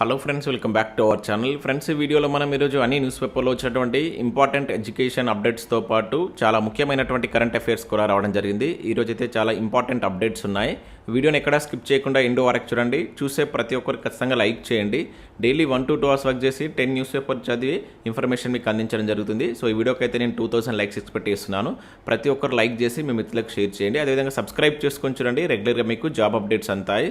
Hello friends welcome back to our channel. Friends ఈ వీడియోలో మనం ఈరోజు అన్ని న్యూస్ పేపర్లో వచ్చినటువంటి ఇంపార్టెంట్ ఎడ్యుకేషన్ అప్డేట్స్తో పాటు చాలా ముఖ్యమైనటువంటి కరెంట్ అఫైర్స్ కూడా రావడం జరిగింది. ఈరోజు అయితే చాలా ఇంపార్టెంట్ అప్డేట్స్ ఉన్నాయి. వీడియోని ఎక్కడా స్కిప్ చేయకుండా ఎండో వరకు చూడండి. చూసే ప్రతి ఒక్కరు ఖచ్చితంగా లైక్ చేయండి. Daily one to two hours work చేసి టెన్ న్యూస్ పేపర్ చదివి ఇన్ఫర్మేషన్ మీకు అందించడం జరుగుతుంది. సో ఈ వీడియోకి అయితే నేను టూ థౌసండ్ లైక్స్ ఎక్స్పెక్ట్ చేస్తున్నాను ప్రతి ఒక్కరు లైక్ చేసి మీ మిత్రులకు షేర్ చేయండి. అదేవిధంగా సబ్స్క్రైబ్ చేసుకొని చూడండి. రెగ్యులర్గా మీకు జాబ్ అప్డేట్స్ అంతాయి.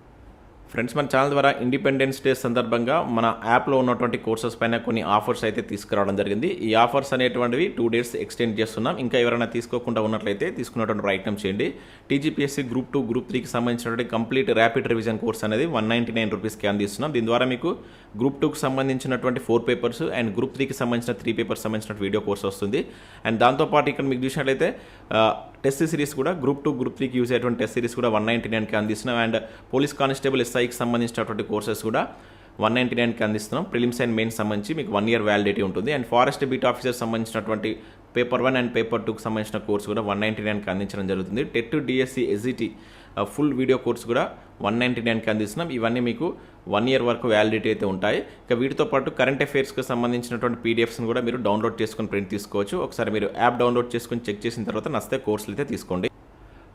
ఫ్రెండ్స్ మన ఛానల్ ద్వారా ఇండిపెండెన్స్ డే సందర్భంగా మన యాప్లో ఉన్నటువంటి కోర్సెస్ పైన కొన్ని ఆఫర్స్ అయితే తీసుకురావడం జరిగింది. ఈ ఆఫర్స్ అనేటువంటివి టూ డేస్ ఎక్స్టెండ్ చేస్తున్నాం. ఇంకా ఎవరైనా తీసుకోకుండా ఉన్నట్లయితే తీసుకున్నటువంటి ప్రయత్నం చేయండి. టీజీపీఎస్సీ గ్రూప్ టూ గ్రూప్ త్రీకి సంబంధించినటువంటి కంప్లీట్ ర్యాపిడ్ రివిజన్ కోర్స్ అనేది వన్ నైంటీ నైన్ రూపీస్కి అందిస్తున్నాం దీని ద్వారా మీకు గ్రూప్ టూకి సంబంధించినటువంటి ఫోర్ పేపర్స్ అండ్ గ్రూప్ త్రీకి సంబంధించిన త్రీ పేపర్స్ సంబంధించిన వీడియో కోర్స్ వస్తుంది. అండ్ దాంతోపాటు ఇక్కడ మీకు చూసినట్లయితే టెస్ట్ సిరీస్ కూడా గ్రూప్ టూ గ్రూప్ త్రీకి యూజ్ అయ్యేటువంటి టెస్ట్ సిరీస్ కూడా వన్ నైంటీ నైన్కి అందిస్తున్నాం. అండ్ పోలీస్ కానిస్టేబుల్ ఎస్ఐకి సంబంధించినటువంటి కోర్సెస్ కూడా వన్ నైంటీ నైన్కి అందిస్తున్నాం. ప్రిలిమ్స్ అండ్ మెయిన్స్ సంబంధించి మీకు వన్ ఇయర్ వ్యాలిడిటీ ఉంటుంది. అండ్ ఫారెస్ట్ బీట్ ఆఫీసర్ సంబంధించినటువంటి పేపర్ వన్ అండ్ పేపర్ టూకి సంబంధించిన కోర్స్ కూడా వన్ నైంటీ నైన్కి అందించడం జరుగుతుంది. TET DSC SGT full video course కూడా వన్ నైంటీ నైన్కి అందిస్తున్నాం. ఇవన్నీ మీకు వన్ ఇయర్ వరకు వ్యాలిడిటీ అయితే ఉంటాయి. ఇక వీటితో పాటు కరెంట్ అఫైర్స్కి సంబంధించినటువంటి పీడిఎఫ్స్ని కూడా మీరు డౌన్లోడ్ చేసుకొని ప్రింట్ తీసుకోవచ్చు. ఒకసారి మీరు యాప్ డౌన్లోడ్ చేసుకొని చెక్ చేసిన తర్వాత నస్తే కోర్సులు అయితే తీసుకోండి.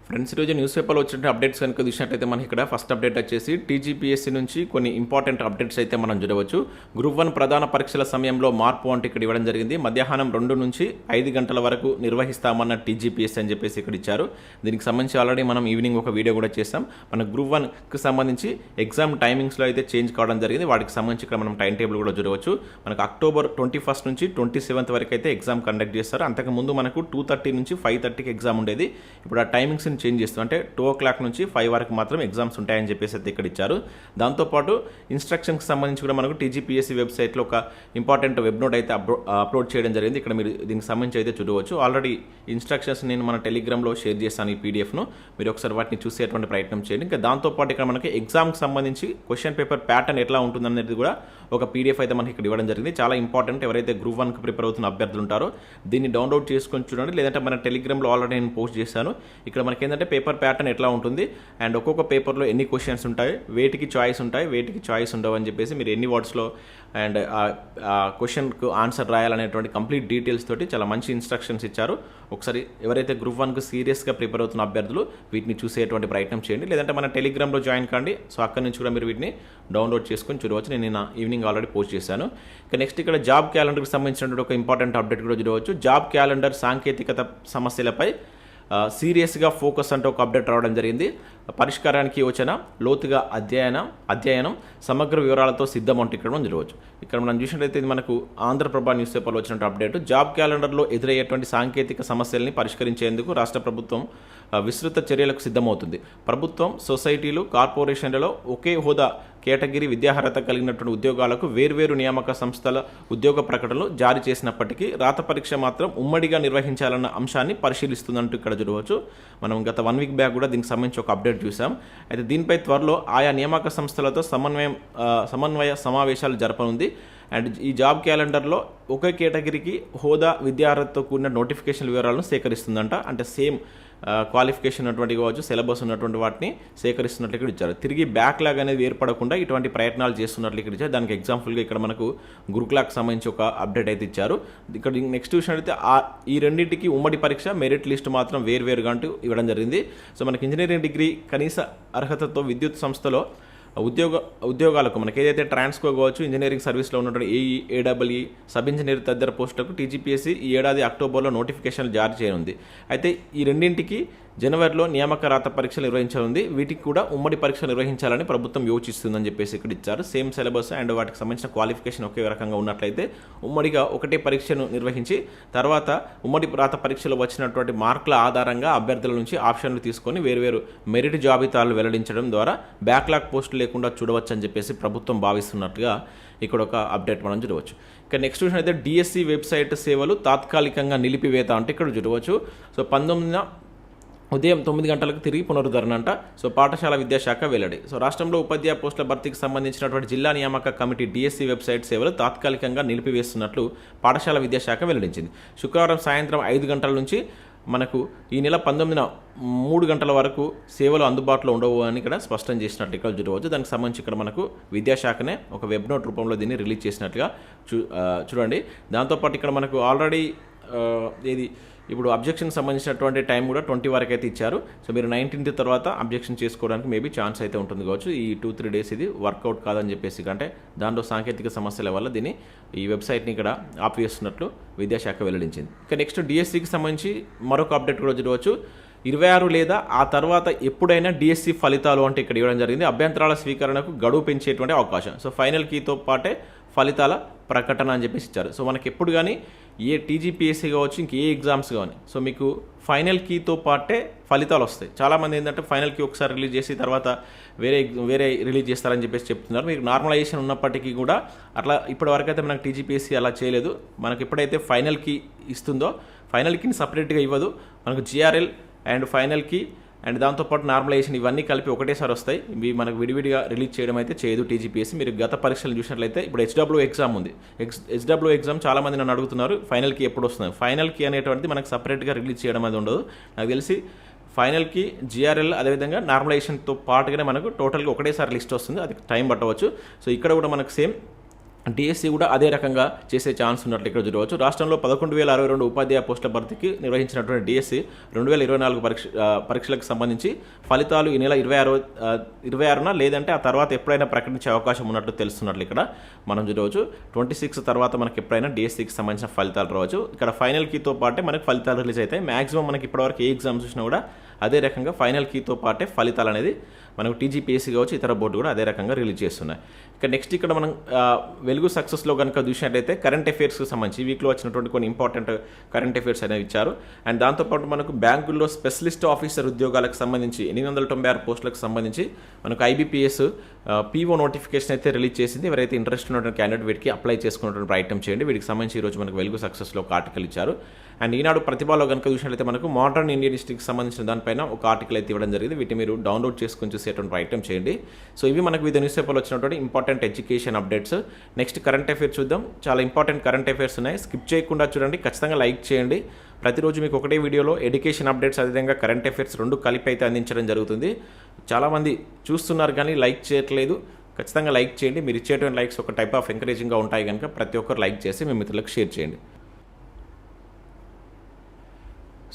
ఫ్రెండ్స్ ఈరోజు న్యూస్ పేపర్లో వచ్చిన అప్డేట్స్ కనుక చూసినట్టయితే మనకి ఇక్కడ ఫస్ట్ అప్డేట్ వచ్చేసి టీజీపీఎస్సీ నుంచి కొన్ని ఇంపార్టెంట్ అప్డేట్స్ అయితే మనం చూడవచ్చు. గ్రూప్ వన్ ప్రధాన పరీక్షల సమయంలో మార్పు అంటే ఇక్కడ ఇవ్వడం జరిగింది. మధ్యాహ్నం రెండు నుంచి ఐదు గంటల వరకు నిర్వహిస్తామన్న టీజీపీఎస్సీ అని చెప్పేసి ఇక్కడ ఇచ్చారు. దీనికి సంబంధించి ఆల్రెడీ మనం ఈవినింగ్ ఒక వీడియో కూడా చేస్తాం మన గ్రూప్ వన్కి సంబంధించి ఎగ్జామ్ టైమింగ్స్లో అయితే చేంజ్ కావడం జరిగింది. వాటికి సంబంధించి ఇక్కడ మనం టైం టేబుల్ కూడా చూడవచ్చు. మనకు అక్టోబర్ ట్వంటీ ఫస్ట్ నుంచి ట్వంటీ సెవెంత్ వరకు అయితే ఎగ్జామ్ కండక్ట్ చేస్తారు. అంతకుముందు మనకు టూ థర్టీ నుంచి ఫైవ్ థర్టీకి ఎగ్జామ్ ఉండేది. ఇప్పుడు ఆ టైమింగ్స్ని చేంజ్ చేస్తాం. అంటే టూ ఓ క్లాక్ నుంచి ఫైవ్ వరకు మాత్రం ఎగ్జామ్స్ ఉంటాయని చెప్పేసి అయితే ఇక్కడ ఇచ్చారు. దాంతోపాటు ఇన్స్ట్రక్షన్కి సంబంధించి కూడా మనకు టీజీపీఎస్సీ వెబ్సైట్లో ఒక ఇంపార్టెంట్ వెబ్ నోట్ అయితే అప్లో అప్లోడ్ చేయడం జరిగింది. ఇక్కడ మీరు దీనికి సంబంధించి అయితే చూడవచ్చు. ఆల్రెడీ ఇన్స్ట్రక్షన్స్ నేను మన టెలిగ్రామ్లో షేర్ చేస్తాను ఈ పీడిఎఫ్ను. మీరు ఒకసారి వాటిని చూసేటువంటి ప్రయత్నం చేయండి. ఇంకా దాంతోపాటు ఇక్కడ మనకి ఎగ్జామ్కి సంబంధించి క్వశ్చన్ పేపర్ ప్యాటర్న్ ఎట్లా ఉంటుందనేది కూడా ఒక పీడిఎఫ్ అయితే మనకి ఇక్కడ ఇవ్వడం జరిగింది. చాలా ఇంపార్టెంట్. ఎవరైతే గ్రూప్ వన్కి ప్రిపేర్ అవుతున్న అభ్యర్థులు ఉంటారో దీన్ని డౌన్లోడ్ చేసుకొని చూడండి. లేదంటే మన టెలిగ్రామ్లో ఆల్రెడీ నేను పోస్ట్ చేశాను. ఇక్కడ మనకి ఏంటంటే పేపర్ ప్యాటర్న్ ఎట్లా ఉంటుంది? అండ్ ఒక్కొక్క పేపర్లో ఎన్ని క్వశ్చన్స్ ఉంటాయి? వేటికి చాయిస్ ఉంటాయి వేటికి చాయిస్ ఉండవు అని చెప్పేసి మీరు ఎన్ని వర్డ్స్లో అండ్ ఆ క్వశ్చన్కు ఆన్సర్ రాయాలనేటువంటి కంప్లీట్ డీటెయిల్స్ తోటి చాలా మంచి ఇన్స్ట్రక్షన్స్ ఇచ్చారు. ఒకసారి ఎవరైతే గ్రూప్ వన్కు సీరియస్గా ప్రిపేర్ అవుతున్న అభ్యర్థులు వీటిని చూసేటువంటి ప్రయత్నం చేయండి. లేదంటే మన టెలిగ్రామ్లో జాయిన్ కాండి. సో అక్కడి నుంచి కూడా మీరు వీటిని డౌన్లోడ్ చేసుకొని చూడవచ్చు. నేను నిన్న ఈవినింగ్ ఆల్రెడీ పోస్ట్ చేశాను. ఇక నెక్స్ట్ ఇక్కడ జాబ్ క్యాలెండర్కి సంబంధించినటువంటి ఒక ఇంపార్టెంట్ అప్డేట్ కూడా చూడవచ్చు. జాబ్ క్యాలెండర్ సాంకేతికత సమస్యలపై సీరియస్గా ఫోకస్ అంటూ ఒక అప్డేట్ రావడం జరిగింది. పరిష్కారానికి యోచన లోతుగా అధ్యయనం అధ్యయనం సమగ్ర వివరాలతో సిద్ధం అంటూ ఇక్కడ మనం చూడవచ్చు ఇక్కడ మనం చూసినట్లయితే ఇది మనకు ఆంధ్రప్రభ న్యూస్ పేపర్లో వచ్చినట్టు అప్డేట్ జాబ్ క్యాలెండర్లో ఎదురయ్యేటువంటి సాంకేతిక సమస్యల్ని పరిష్కరించేందుకు రాష్ట్ర ప్రభుత్వం విస్తృత చర్యలకు సిద్ధమవుతుంది. ప్రభుత్వం సొసైటీలు కార్పొరేషన్లలో ఒకే హోదా కేటగిరీ విద్యార్హత కలిగినటువంటి ఉద్యోగాలకు వేర్వేరు నియామక సంస్థల ఉద్యోగ ప్రకటనలు జారీ చేసినప్పటికీ రాత పరీక్ష మాత్రం ఉమ్మడిగా నిర్వహించాలన్న అంశాన్ని పరిశీలిస్తుందంటూ ఇక్కడ చూడవచ్చు. మనం గత వన్ వీక్ బ్యాక్ కూడా దీనికి సంబంధించి ఒక అప్డేట్ చూసాం. అయితే దీనిపై త్వరలో ఆయా నియామక సంస్థలతో సమన్వయం సమన్వయ సమావేశాలు జరపనుంది. అండ్ ఈ జాబ్ క్యాలెండర్లో ఒకే కేటగిరీకి హోదా విద్యార్హతతో కూడిన నోటిఫికేషన్ వివరాలను సేకరిస్తుందంట. అంటే సేమ్ క్వాలిఫికేషన్ ఉన్నటువంటి కావచ్చు సిలబస్ ఉన్నటువంటి వాటిని సేకరిస్తున్నట్లు ఇక్కడ ఇచ్చారు. తిరిగి బ్యాక్లాగ్ అనేది ఏర్పడకుండా ఇటువంటి ప్రయత్నాలు చేస్తున్నట్లు ఇక్కడ ఇచ్చారు. దానికి ఎగ్జాంపుల్గా ఇక్కడ మనకు గురుకులాకి సంబంధించి ఒక అప్డేట్ అయితే ఇచ్చారు. ఇక్కడ నెక్స్ట్ చూసినట్లయితే అయితే ఈ రెండింటికి ఉమ్మడి పరీక్ష మెరిట్ లిస్ట్ మాత్రం వేరువేరుగా అంటూ ఇవ్వడం జరిగింది. సో మనకి ఇంజనీరింగ్ డిగ్రీ కనీస అర్హతతో విద్యుత్ సంస్థలో ఉద్యోగ ఉద్యోగాలకు మనకి ఏదైతే ట్రాన్స్కో కావచ్చు ఇంజనీరింగ్ సర్వీస్లో ఉన్నటువంటి ఏఈ ఏడబ్ల్యూఈ సబ్ ఇంజనీర్ తదితర పోస్టులకు టీజీపీఎస్సీ ఈ ఏడాది అక్టోబర్లో నోటిఫికేషన్లు జారీ చేయనుంది. అయితే ఈ రెండింటికి జనవరిలో నియామక రాత పరీక్షలు నిర్వహించాలని వీటికి కూడా ఉమ్మడి పరీక్షలు నిర్వహించాలని ప్రభుత్వం యోచిస్తుందని చెప్పేసి ఇక్కడ ఇచ్చారు. సేమ్ సిలబస్ అండ్ వాటికి సంబంధించిన క్వాలిఫికేషన్ ఒకే రకంగా ఉన్నట్లయితే ఉమ్మడిగా ఒకటే పరీక్షను నిర్వహించి తర్వాత ఉమ్మడి రాత పరీక్షలో వచ్చినటువంటి మార్కుల ఆధారంగా అభ్యర్థుల నుంచి ఆప్షన్లు తీసుకొని వేరువేరు మెరిట్ జాబితాలు వెల్లడించడం ద్వారా బ్యాక్లాగ్ పోస్టులు లేకుండా చూడవచ్చు అని చెప్పేసి ప్రభుత్వం భావిస్తున్నట్టుగా ఇక్కడ ఒక అప్డేట్ మనం చూడవచ్చు. ఇక నెక్స్ట్ విషయం అయితే డిఎస్సి వెబ్సైట్ సేవలు తాత్కాలికంగా నిలిపివేత అంటే ఇక్కడ చూడవచ్చు. సో పంతొమ్మిదిన ఉదయం తొమ్మిది గంటలకు తిరిగి పునరుద్ధరణ అంట. సో పాఠశాల విద్యాశాఖ వెల్లడి. సో రాష్ట్రంలో ఉపాధ్యాయ పోస్టుల భర్తీకి సంబంధించినటువంటి జిల్లా నియామక కమిటీ డిఎస్సీ వెబ్సైట్ సేవలు తాత్కాలికంగా నిలిపివేస్తున్నట్లు పాఠశాల విద్యాశాఖ వెల్లడించింది. శుక్రవారం సాయంత్రం ఐదు గంటల నుంచి మనకు ఈ నెల పంతొమ్మిదిన మూడు గంటల వరకు సేవలు అందుబాటులో ఉండవు అని ఇక్కడ స్పష్టం చేసినట్లు ఇక్కడ చూడవచ్చు. దానికి సంబంధించి ఇక్కడ మనకు విద్యాశాఖనే ఒక వెబ్ నోట్ రూపంలో దీన్ని రిలీజ్ చేసినట్టుగా చూ చూడండి. దాంతోపాటు ఇక్కడ మనకు ఆల్రెడీ ఏది ఇప్పుడు అబ్జెక్షన్ సంబంధించినటువంటి టైం కూడా ట్వంటీ వరకు అయితే ఇచ్చారు. సో మీరు నైన్టీన్త్ తర్వాత అబ్జెక్షన్ చేసుకోవడానికి మేబీ ఛాన్స్ అయితే ఉంటుంది కావచ్చు. ఈ టూ త్రీ డేస్ ఇది వర్కౌట్ కాదని చెప్పేసి అంటే దాంట్లో సాంకేతిక సమస్యల వల్ల దీన్ని ఈ వెబ్సైట్ని ఇక్కడ ఆపివేస్తున్నట్లు విద్యాశాఖ వెల్లడించింది. ఇక నెక్స్ట్ డిఎస్సికి సంబంధించి మరొక అప్డేట్ కూడా చూడవచ్చు. ఇరవై ఆరు లేదా ఆ తర్వాత ఎప్పుడైనా డిఎస్సి ఫలితాలు అంటే ఇక్కడ ఇవ్వడం జరిగింది. అభ్యంతరాల స్వీకరణకు గడువు పెంచేటువంటి అవకాశం. సో ఫైనల్ కీతో పాటే ఫలితాల ప్రకటన అని చెప్పేసి ఇచ్చారు. సో మనకి ఎప్పుడు కానీ ఏ టీజీపీఎస్సీ కావచ్చు ఇంక ఏ ఎగ్జామ్స్ కానీ సో మీకు ఫైనల్ కీతో పాటే ఫలితాలు వస్తాయి. చాలామంది ఏంటంటే ఫైనల్ కీ ఒకసారి రిలీజ్ చేసి తర్వాత వేరే వేరే రిలీజ్ చేస్తారని చెప్పేసి చెప్తున్నారు. మీకు నార్మలైజేషన్ ఉన్నప్పటికీ కూడా అట్లా ఇప్పటి వరకు అయితే మనకు టీజీపీఎస్సీ అలా చేయలేదు. మనకు ఎప్పుడైతే ఫైనల్ కీ ఇస్తుందో ఫైనల్ కీని సపరేట్గా ఇవ్వదు. మనకు GRL and final key and దాంతోపాటు నార్మలైజేషన్ ఇవన్నీ కలిపి ఒకటేసారి వస్తాయి. ఇవి మనకు విడివిడిగా రిలీజ్ చేయడం అయితే చేయదు టీజీపీఎస్సీ మీరు గత పరీక్షలు చూసినట్లయితే ఇప్పుడు హెచ్డబ్ల్యూ ఎగ్జామ్ ఉంది. ఎక్స్ హెచ్డబ్ల్యూ ఎగ్జామ్ చాలా మంది నన్ను అడుగుతున్నారు ఫైనల్ కీ ఎప్పుడు వస్తుంది? ఫైనల్ కీ అనేటువంటిది మనకు సపరేట్గా రిలీజ్ చేయడం అనేది ఉండదు. నాకు తెలిసి ఫైనల్కి జిఆర్ఎల్ అదేవిధంగా నార్మలైజేషన్తో పాటుగానే మనకు టోటల్గా ఒకటేసారి లిస్ట్ వస్తుంది. అది టైం పట్టవచ్చు. సో ఇక్కడ కూడా మనకు సేమ్ డిఎస్సి కూడా అదే రకంగా చేసే ఛాన్స్ ఉన్నట్లు ఇక్కడ చూడవచ్చు. రాష్ట్రంలో పదకొండు వేల అరవై రెండు ఉపాధ్యాయ పోస్టుల భర్తీకి నిర్వహించినటువంటి డిఎస్సి రెండు వేల ఇరవై నాలుగు పరీక్ష పరీక్షలకు సంబంధించి ఫలితాలు ఈ నెల ఇరవై ఆరు ఇరవై ఆరున లేదంటే ఆ తర్వాత ఎప్పుడైనా ప్రకటించే అవకాశం ఉన్నట్లు తెలుస్తున్నట్లు ఇక్కడ మనం చూడవచ్చు. ట్వంటీ సిక్స్ తర్వాత మనకి ఎప్పుడైనా డిఎస్సికి సంబంధించిన ఫలితాలు రావచ్చు. ఇక్కడ ఫైనల్ కీతో పాటే మనకి ఫలితాలు రిలీజ్ అవుతాయి. మాక్సిమం మనకి ఇప్పటివరకు ఏ ఎగ్జామ్స్ చూసినా కూడా అదే రకంగా ఫైనల్ కీతో పాటే ఫలితాలు అనేది మనకు టీజీపీఎస్సీ కావచ్చు ఇతర బోర్డు కూడా అదే రకంగా రిలీజ్ చేస్తున్నాయి. ఇక నెక్స్ట్ ఇక్కడ మనం వెలుగు సక్సెస్లో కనుక చూసినట్లయితే కరెంట్ అఫైర్స్కి సంబంధించి వీక్లో వచ్చినటువంటి కొన్ని ఇంపార్టెంట్ కరెంట్ అఫైర్స్ అనేవి ఇచ్చారు. అండ్ దాంతోపాటు మనకు బ్యాంకుల్లో స్పెషలిస్ట్ ఆఫీసర్ ఉద్యోగాలకు సంబంధించి ఎనిమిది వందల తొంభై ఆరు పోస్టులకు సంబంధించి మనకు ఐబీపీఎస్ పీఓ నోటిఫికేషన్ అయితే రిలీజ్ చేసింది. ఎవరైతే ఇంట్రెస్ట్ ఉన్నటువంటి క్యాండిడేట్ వీటికి అప్లై చేసుకున్నటువంటి ప్రయత్నం చేయండి. వీటికి సంబంధించి ఈరోజు మనకు వెలుగు సక్సెస్లో ఒక ఆర్టికల్ ఇచ్చారు. అండ్ ఈనాడు ప్రతిభలో కనుక చూసినట్లయితే మనకు మోడర్న్ ఇండియన్ హిస్టరీకి సంబంధించిన దానిపైన ఒక ఆర్టికల్ అయితే ఇవ్వడం జరిగింది. వీటిని మీరు డౌన్లోడ్ చేసుకొని చూసేటువంటి ప్రయత్నం చేయండి. సో ఇవి మనకు వివిధ న్యూస్ పేపర్లో వచ్చినటువంటి important education updates next current affairs చూద్దాం. చాలా ఇంపార్టెంట్ కరెంట్ అఫైర్స్ ఉన్నాయి. స్కిప్ చేయకుండా చూడండి. ఖచ్చితంగా లైక్ చేయండి. ప్రతిరోజు మీకు ఒకటే వీడియోలో ఎడ్యుకేషన్ అప్డేట్స్ అదేవిధంగా కరెంట్ అఫైర్స్ రెండు కలిపి అయితే అందించడం జరుగుతుంది. చాలామంది చూస్తున్నారు కానీ లైక్ చేయట్లేదు. ఖచ్చితంగా లైక్ చేయండి. మీరు ఇచ్చేటువంటి లైక్స్ ఒక టైప్ ఆఫ్ ఎంకరేజింగ్గా ఉంటాయి కనుక ప్రతి ఒక్కరు లైక్ చేసి మీ మిత్రులకు షేర్ చేయండి.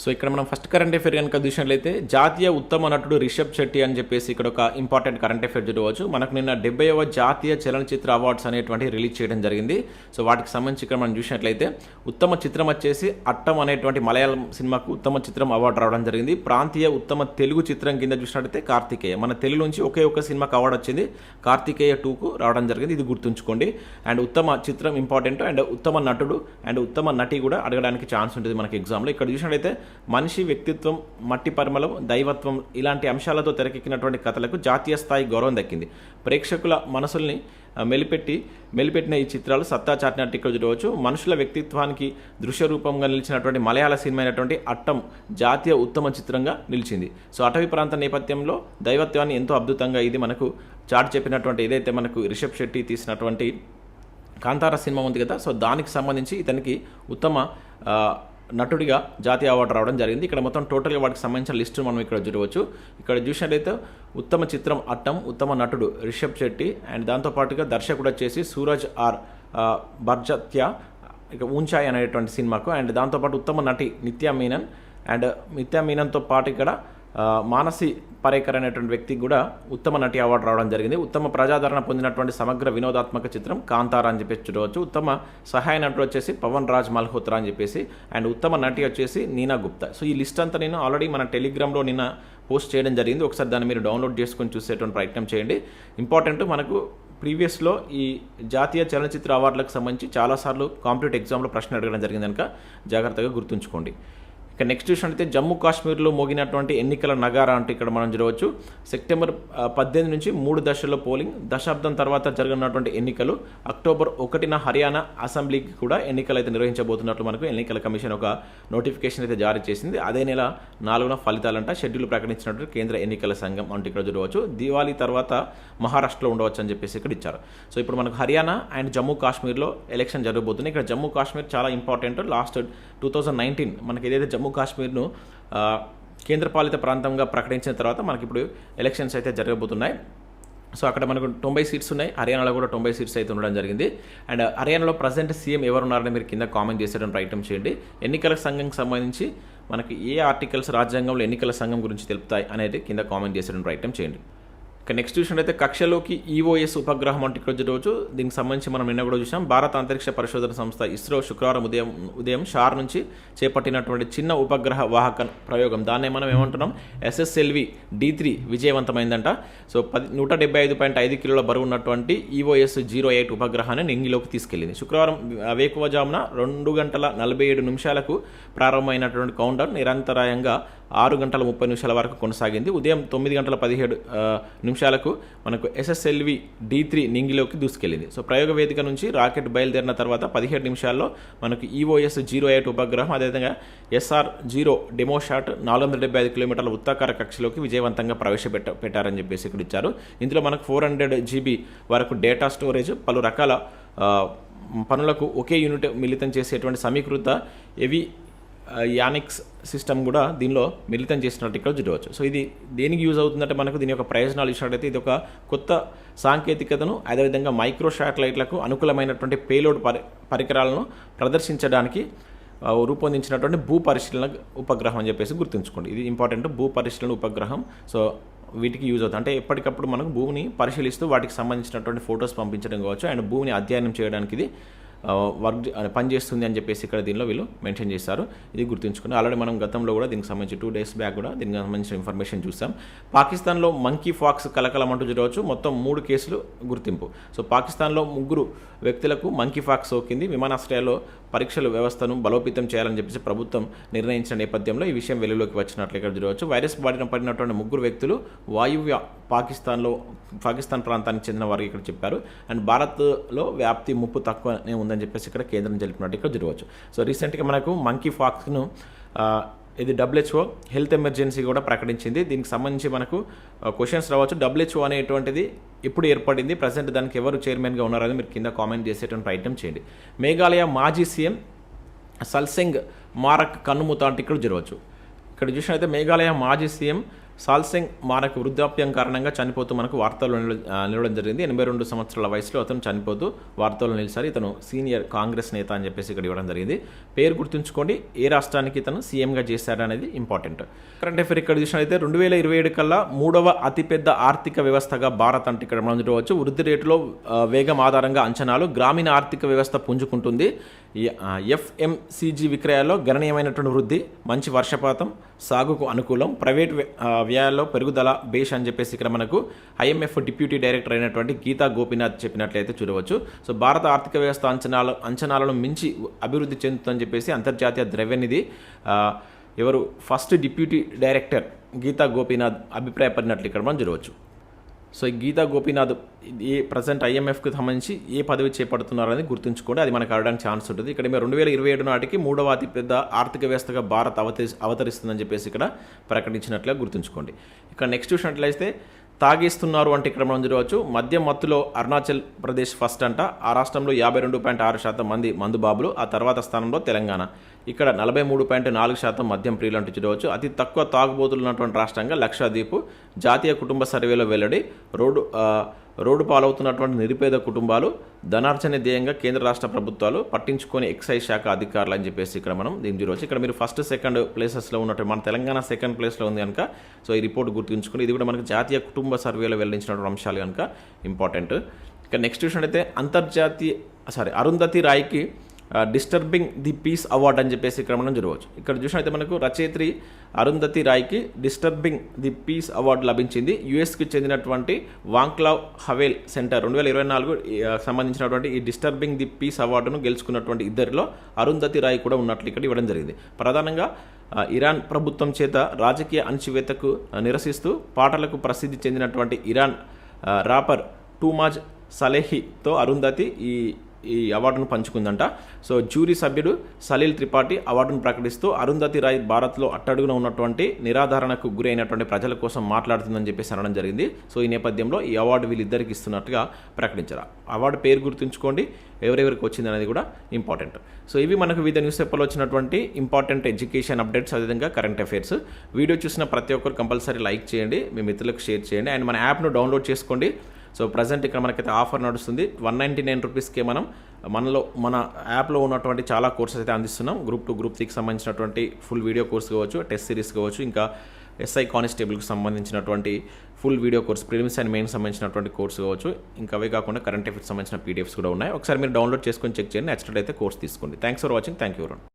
సో ఇక్కడ మనం ఫస్ట్ కరెంట్ అఫేర్ కనుక చూసినట్లయితే జాతీయ ఉత్తమ నటుడు రిషబ్ శెట్టి అని చెప్పేసి ఇక్కడ ఒక ఇంపార్టెంట్ కరెంట్ అఫేర్ చూడవచ్చు మనకు నిన్న డెబ్బైవ జాతీయ చలనచిత్ర అవార్డ్స్ అనేటువంటి రిలీజ్ చేయడం జరిగింది. సో వాటికి సంబంధించి ఇక్కడ మనం చూసినట్లయితే ఉత్తమ చిత్రం వచ్చేసి అట్టం అనేటువంటి మలయాళం సినిమాకు ఉత్తమ చిత్రం అవార్డు రావడం జరిగింది. ప్రాంతీయ ఉత్తమ తెలుగు చిత్రం కింద చూసినట్లయితే కార్తికేయ. మన తెలుగు నుంచి ఒకే ఒక సినిమాకు అవార్డు వచ్చింది. కార్తికేయ టూకు రావడం జరిగింది. ఇది గుర్తుంచుకోండి. అండ్ ఉత్తమ చిత్రం ఇంపార్టెంట్ అండ్ ఉత్తమ నటుడు అండ్ ఉత్తమ నటి కూడా అడగడానికి ఛాన్స్ ఉంటుంది మనకి ఎగ్జామ్లో ఇక్కడ చూసినట్లయితే మనిషి వ్యక్తిత్వం మట్టి పరిమళం దైవత్వం ఇలాంటి అంశాలతో తెరకెక్కినటువంటి కథలకు జాతీయ స్థాయి గౌరవం దక్కింది. ప్రేక్షకుల మనసుల్ని మెలిపెట్టి మెలిపెట్టిన ఈ చిత్రాలు సత్తా చాటినట్టు ఇక్కడ చూడవచ్చు. మనుషుల వ్యక్తిత్వానికి దృశ్య రూపంగా నిలిచినటువంటి మలయాళ సినిమా అయినటువంటి అట్టం జాతీయ ఉత్తమ చిత్రంగా నిలిచింది. సో అటవీ ప్రాంత నేపథ్యంలో దైవత్వాన్ని ఎంతో అద్భుతంగా ఇది మనకు చాటి చెప్పినటువంటి ఏదైతే మనకు రిషబ్ శెట్టి తీసినటువంటి కాంతార సినిమా ఉంది కదా సో దానికి సంబంధించి ఇతనికి ఉత్తమ నటుడిగా జాతీయ అవార్డు రావడం జరిగింది. ఇక్కడ మొత్తం టోటల్గా వాటికి సంబంధించిన లిస్టు మనం ఇక్కడ చూడవచ్చు. ఇక్కడ చూసినట్లయితే ఉత్తమ చిత్రం అట్టం ఉత్తమ నటుడు రిషబ్ శెట్టి అండ్ దాంతోపాటుగా దర్శకుడు వచ్చేసి సూరజ్ ఆర్ బర్జత్య ఇక ఊంచాయ్ అనేటువంటి సినిమాకు అండ్ దాంతోపాటు ఉత్తమ నటి నిత్యా మీనన్ అండ్ నిత్యా మీనన్తో పాటు ఇక్కడ మానసి పరేకర్ అనేటువంటి వ్యక్తికి కూడా ఉత్తమ నటి అవార్డు రావడం జరిగింది. ఉత్తమ ప్రజాదరణ పొందినటువంటి సమగ్ర వినోదాత్మక చిత్రం కాంతార అని చెప్పేసి చూడవచ్చు. ఉత్తమ సహాయ నటుడు వచ్చేసి పవన్ రాజ్ మల్హోత్రా అని చెప్పేసి అండ్ ఉత్తమ నటి వచ్చేసి నీనా గుప్తా. సో ఈ లిస్ట్ అంతా నేను ఆల్రెడీ మన టెలిగ్రామ్లో నిన్న పోస్ట్ చేయడం జరిగింది. ఒకసారి దాన్ని మీరు డౌన్లోడ్ చేసుకొని చూసేటువంటి ప్రయత్నం చేయండి. ఇంపార్టెంట్ మనకు ప్రీవియస్లో ఈ జాతీయ చలనచిత్ర అవార్డులకు సంబంధించి చాలాసార్లు కాంపిటేటివ్ ఎగ్జామ్లో ప్రశ్న అడగడం జరిగింది కనుక జాగ్రత్తగా గుర్తుంచుకోండి. ఇక నెక్స్ట్ చూసినట్లయితే జమ్మూ కాశ్మీర్లో మోగినటువంటి ఎన్నికల నగారా అంటే ఇక్కడ మనం చూడవచ్చు. సెప్టెంబర్ పద్దెనిమిది నుంచి మూడు దశల్లో పోలింగ్. దశాబ్దం తర్వాత జరగనున్నటువంటి ఎన్నికలు. అక్టోబర్ ఒకటిన హర్యానా అసెంబ్లీకి కూడా ఎన్నికలు అయితే నిర్వహించబోతున్నట్లు మనకు ఎన్నికల కమిషన్ ఒక నోటిఫికేషన్ అయితే జారీ చేసింది. అదే నెల నాలుగున ఫలితాలంట షెడ్యూల్ ప్రకటించినట్టు కేంద్ర ఎన్నికల సంఘం అంటే ఇక్కడ చూడవచ్చు. దివాళీ తర్వాత మహారాష్ట్రలో ఉండవచ్చు అని చెప్పేసి ఇక్కడ ఇచ్చారు. సో ఇప్పుడు మనకు హర్యానా అండ్ జమ్మూ కాశ్మీర్లో ఎలక్షన్ జరగబోతుంది. ఇక్కడ జమ్మూ కాశ్మీర్ చాలా important. Last two thousand nineteen మనకి ఏదైతే జమ్మూ కాశ్మీర్ను కేంద్రపాలిత ప్రాంతంగా ప్రకటించిన తర్వాత మనకి ఇప్పుడు ఎలక్షన్స్ అయితే జరగబోతున్నాయి. సో అక్కడ మనకు తొంభై సీట్స్ ఉన్నాయి. హర్యానాలో కూడా తొంభై సీట్స్ అయితే ఉండడం జరిగింది. అండ్ హర్యానాలో ప్రజెంట్ సీఎం ఎవరు ఉన్నారని మీరు కింద కామెంట్ చేసేయడం ప్రయత్నం చేయండి. ఎన్నికల సంఘంకి సంబంధించి మనకి ఏ ఆర్టికల్స్ రాజ్యాంగంలో ఎన్నికల సంఘం గురించి తెలుపుతాయి అనేది కింద కామెంట్ చేసేయడం ప్రయత్నం చేయండి. ఇక నెక్స్ట్ చూసినట్టయితే కక్షలోకి ఈఓఎస్ ఉపగ్రహం అంటే ఇక్కడ రోజు దీనికి సంబంధించి మనం నిన్న కూడా చూసాం భారత అంతరిక్ష పరిశోధన సంస్థ ఇస్రో శుక్రవారం ఉదయం ఉదయం షార్ నుంచి చేపట్టినటువంటి చిన్న ఉపగ్రహ వాహక ప్రయోగం. దాన్నే మనం ఏమంటున్నాం? ఎస్ఎస్ఎల్వి డి త్రీ విజయవంతమైందంట. సో పది నూట డెబ్బై ఐదు పాయింట్ ఐదు కిలోల బరువు ఉన్నటువంటి ఈఓఎస్ జీరో ఎయిట్ ఉపగ్రహాన్ని నెంగిలోకి తీసుకెళ్ళింది శుక్రవారం వేకువజామున రెండు గంటల నలభై ఏడు నిమిషాలకు ప్రారంభమైనటువంటి కౌంటర్ నిరంతరాయంగా ఆరు గంటల ముప్పై నిమిషాల వరకు కొనసాగింది. ఉదయం తొమ్మిది గంటల పదిహేడు నిమిషాలకు మనకు ఎస్ఎస్ఎల్వి డి త్రీ నింగిలోకి దూసుకెళ్ళింది. సో ప్రయోగ వేదిక నుంచి రాకెట్ బయలుదేరిన తర్వాత పదిహేడు నిమిషాల్లో మనకు ఈఓఎస్ జీరో ఎయిట్ ఉపగ్రహం అదేవిధంగా ఎస్ఆర్ జీరో డెమోషాట్ నాలుగు వందల డెబ్బై ఐదు కిలోమీటర్ల ఉత్తాకార కక్షలోకి విజయవంతంగా ప్రవేశపెట్ట పెట్టారని చెప్పేసి ఇక్కడ ఇచ్చారు. ఇందులో మనకు ఫోర్ హండ్రెడ్ జీబీ వరకు డేటా స్టోరేజ్ పలు రకాల పనులకు ఒకే యూనిట్ మిళితం చేసేటువంటి సమీకృత ఎవి యానిక్స్ సిస్టమ్ కూడా దీనిలో మిళితం చేసినట్టు ఇక్కడ చూడవచ్చు. సో ఇది దేనికి యూజ్ అవుతుందంటే మనకు దీని యొక్క ప్రయోజనాలు ఇచ్చినట్టయితే ఇది ఒక కొత్త సాంకేతికతను అదేవిధంగా మైక్రో శాటిలైట్లకు అనుకూలమైనటువంటి పేలోడ్ పరి పరికరాలను ప్రదర్శించడానికి రూపొందించినటువంటి భూ పరిశీలన ఉపగ్రహం అని చెప్పేసి గుర్తుంచుకోండి. ఇది ఇంపార్టెంట్ భూ పరిశీలన ఉపగ్రహం. సో వీటికి యూజ్ అవుతుంది. అంటే ఎప్పటికప్పుడు మనకు భూమిని పరిశీలిస్తూ వాటికి సంబంధించినటువంటి ఫొటోస్ పంపించడం కావచ్చు. అండ్ భూమిని అధ్యయనం చేయడానికి ఇది వర్క్ పనిచేస్తుంది అని చెప్పేసి ఇక్కడ దీనిలో వీళ్ళు మెన్షన్ చేశారు. ఇది గుర్తుంచుకుని ఆల్రెడీ మనం గతంలో కూడా దీనికి సంబంధించి టూ డేస్ బ్యాక్ కూడా దీనికి సంబంధించిన ఇన్ఫర్మేషన్ చూసాం పాకిస్తాన్లో మంకీ ఫాక్స్ కలకలం అంటూ చూడవచ్చు మొత్తం మూడు కేసులు గుర్తింపు. సో పాకిస్తాన్లో ముగ్గురు వ్యక్తులకు మంకీ ఫాక్స్ సోకింది. విమానాశ్రయాల్లో పరీక్షల వ్యవస్థను బలోపేతం చేయాలని చెప్పేసి ప్రభుత్వం నిర్ణయించిన నేపథ్యంలో ఈ విషయం వెలుగులోకి వచ్చినట్లు ఇక్కడ చూడవచ్చు. వైరస్ బారిన పడినటువంటి ముగ్గురు వ్యక్తులు వాయువ్య పాకిస్తాన్లో పాకిస్తాన్ ప్రాంతానికి చెందిన వారు ఇక్కడ చెప్పారు. అండ్ భారత్లో వ్యాప్తి ముప్పు తక్కువనే ఉందని చెప్పేసి ఇక్కడ కేంద్రం తెలిపినట్టు ఇక్కడ చూడవచ్చు. సో రీసెంట్గా మనకు మంకీ ఫాక్స్ను ఇది డబ్ల్యూహెచ్ఓ హెల్త్ ఎమర్జెన్సీ కూడా ప్రకటించింది. దీనికి సంబంధించి మనకు క్వశ్చన్స్ రావచ్చు. డబ్ల్యూహెచ్ఓ అనేటువంటిది ఇప్పుడు ఏర్పడింది. ప్రజెంట్ దానికి ఎవరు చైర్మన్గా ఉన్నారని మీరు కింద కామెంట్ చేసేటువంటి ప్రయత్నం చేయండి. మేఘాలయ మాజీ సీఎం సల్సింగ్ మారక్ కన్నుమూత అంటే ఇక్కడ జరగవచ్చు ఇక్కడ చూసినట్లయితే మేఘాలయ మాజీ సీఎం సాల్సింగ్ మారక వృద్ధాప్యం కారణంగా చనిపోతూ మనకు వార్తల్లో నిల నిలవడం జరిగింది. ఎనభై రెండు సంవత్సరాల వయసులో అతను చనిపోతూ వార్తల్లో నిలిచారు. ఇతను సీనియర్ కాంగ్రెస్ నేత అని చెప్పేసి ఇక్కడ ఇవ్వడం జరిగింది. పేరు గుర్తుంచుకోండి. ఏ రాష్ట్రానికి ఇతను సీఎంగా చేశాడనేది ఇంపార్టెంట్ కరెంట్ అఫేర్ ఇక్కడ చూసినట్లయితే రెండు వేల ఇరవై ఏడు కల్లా మూడవ అతిపెద్ద ఆర్థిక వ్యవస్థగా భారత్ అంటే ఇక్కడ మనం చూడవచ్చు. వృద్ధి రేటులో వేగం ఆధారంగా అంచనాలు గ్రామీణ ఆర్థిక వ్యవస్థ పుంజుకుంటుంది. ఎఫ్ఎంసీజీ విక్రయాల్లో గణనీయమైనటువంటి వృద్ధి మంచి వర్షపాతం సాగుకు అనుకూలం. ప్రైవేట్ వ్య- వ్యయాల్లో పెరుగుదల బేష్ అని చెప్పేసి ఇక్కడ మనకు ఐఎంఎఫ్ డిప్యూటీ డైరెక్టర్ అయినటువంటి గీతా గోపీనాథ్ చెప్పినట్లయితే చూడవచ్చు. సో భారత ఆర్థిక వ్యవస్థ అంచనాలు అంచనాలను మించి అభివృద్ధి చెందుతుందని చెప్పేసి అంతర్జాతీయ ద్రవ్యనిధి ఎవరు first deputy director Gita Gopinath అభిప్రాయపడినట్లు ఇక్కడ మనం చూడవచ్చు. సో ఈ గీతా గోపీనాథ్ ఏ ప్రజెంట్ ఐఎంఎఫ్కి సంబంధించి ఏ పదవి చేపడుతున్నారని గుర్తుంచుకోండి. అది మనకు అడగడానికి ఛాన్స్ ఉంటుంది. ఇక్కడ మేము రెండు వేల ఇరవై ఏడు నాటికి మూడవ అతిపెద్ద ఆర్థిక వ్యవస్థగా భారత్ అవతరి అవతరిస్తుందని చెప్పేసి ఇక్కడ ప్రకటించినట్లుగా గుర్తుంచుకోండి. ఇక్కడ నెక్స్ట్ చూసినట్లయితే తాగేస్తున్నారు అంటే ఇక్కడ మనం చూడవచ్చు. మద్యం మత్తులో అరుణాచల్ ప్రదేశ్ ఫస్ట్ అంట. ఆ రాష్ట్రంలో యాభై రెండు పాయింట్ ఆరు శాతం మంది మందుబాబులు ఆ తర్వాత స్థానంలో తెలంగాణ. ఇక్కడ నలభై మూడు పాయింట్ నాలుగు శాతం మద్యం ప్రియులు అంటూ చూడవచ్చు. అతి తక్కువ తాగుబోతులు ఉన్నటువంటి రాష్ట్రంగా లక్షాద్వీప్ జాతీయ కుటుంబ సర్వేలో వెల్లడి రోడ్డు రోడ్డు పాలవుతున్నటువంటి నిరుపేద కుటుంబాలు ధనార్జన ధ్యేయంగా కేంద్ర రాష్ట్ర ప్రభుత్వాలు పట్టించుకొని ఎక్సైజ్ శాఖ అధికారులు అని చెప్పేసి ఇక్కడ మనం దీని చూడవచ్చు ఇక్కడ మీరు ఫస్ట్ సెకండ్ ప్లేసెస్లో ఉన్నట్టు మన తెలంగాణ సెకండ్ ప్లేస్లో ఉంది కనుక సో ఈ రిపోర్ట్ గుర్తుంచుకొని ఇది కూడా మనకు జాతీయ కుటుంబ సర్వేలో వెల్లడించినటువంటి అంశాలు కనుక ఇంపార్టెంట్ ఇక నెక్స్ట్ విషయం అయితే అంతర్జాతీయ సారీ అరుంధతి రాయ్కి డిస్టర్బింగ్ ది పీస్ అవార్డ్ అని చెప్పేసి ఇక్కడ మనం చూడవచ్చు. ఇక్కడ చూసినట్టయితే మనకు రచయిత్రి అరుంధతి రాయ్కి డిస్టర్బింగ్ ది పీస్ అవార్డు లభించింది. యుఎస్కి చెందినటువంటి వాంక్లావ్ హవేల్ సెంటర్ రెండు వేల ఇరవై నాలుగు సంబంధించినటువంటి ఈ డిస్టర్బింగ్ ది పీస్ అవార్డును గెలుచుకున్నటువంటి ఇద్దరిలో అరుంధతి రాయ్ కూడా ఉన్నట్లు ఇక్కడ ఇవ్వడం జరిగింది. ప్రధానంగా ఇరాన్ ప్రభుత్వం చేత రాజకీయ అణచివేతకు నిరసిస్తూ పాటలకు ప్రసిద్ధి చెందినటువంటి ఇరాన్ రాపర్ టూమాజ్ సలేహితో అరుంధతి ఈ ఈ అవార్డును పంచుకుందంట. సో జ్యూరీ సభ్యుడు సలీల్ త్రిపాఠి అవార్డును ప్రకటిస్తూ అరుంధతి రాయ్ భారత్లో అట్టడుగున ఉన్నటువంటి నిరాధారణకు గురైనటువంటి ప్రజల కోసం మాట్లాడుతుందని చెప్పేసి అనడం జరిగింది. సో ఈ నేపథ్యంలో ఈ అవార్డు వీళ్ళిద్దరికి ఇస్తున్నట్టుగా ప్రకటించారు. అవార్డు పేరు గుర్తుంచుకోండి. ఎవరెవరికి వచ్చింది అనేది కూడా ఇంపార్టెంట్. సో ఇవి మనకు వివిధ న్యూస్ పేపర్లో వచ్చినటువంటి ఇంపార్టెంట్ ఎడ్యుకేషన్ అప్డేట్స్ అదేవిధంగా కరెంట్ అఫైర్స్. వీడియో చూసిన ప్రతి ఒక్కరు కంపల్సరీ లైక్ చేయండి. మీ మిత్రులకు షేర్ చేయండి. అండ్ మన యాప్ను డౌన్లోడ్ చేసుకోండి. సో ప్రజెంట్ ఇక్కడ మనకైతే ఆఫర్ నడుస్తుంది. వన్ నైంటీ నైన్ రూపీస్కే మనం మనలో మన యాప్లో ఉన్నటువంటి చాలా కోర్సెస్ అయితే అందిస్తున్నాం. గ్రూప్ టు గ్రూప్ త్రీకి సంబంధించినటువంటి ఫుల్ వీడియో కోర్స్ కావచ్చు టెస్ట్ సిరీస్ కావచ్చు ఇంకా ఎస్ఐ కానిస్టేబుల్కి సంబంధించినటువంటి full video course prelims and main సంబంధించినటువంటి కోర్స్ కావచ్చు. ఇంకా అవే కాకుండా కరెంట్ అఫేర్స్ సంబంధించిన పీడిఎఫ్స్ కూడా ఉన్నాయి. ఒకసారి మీరు డౌన్లోడ్ చేసుకొని చెక్ చేయండి. నెక్స్ట్ అయితే కోర్స్ తీసుకోండి. Thanks for watching thank you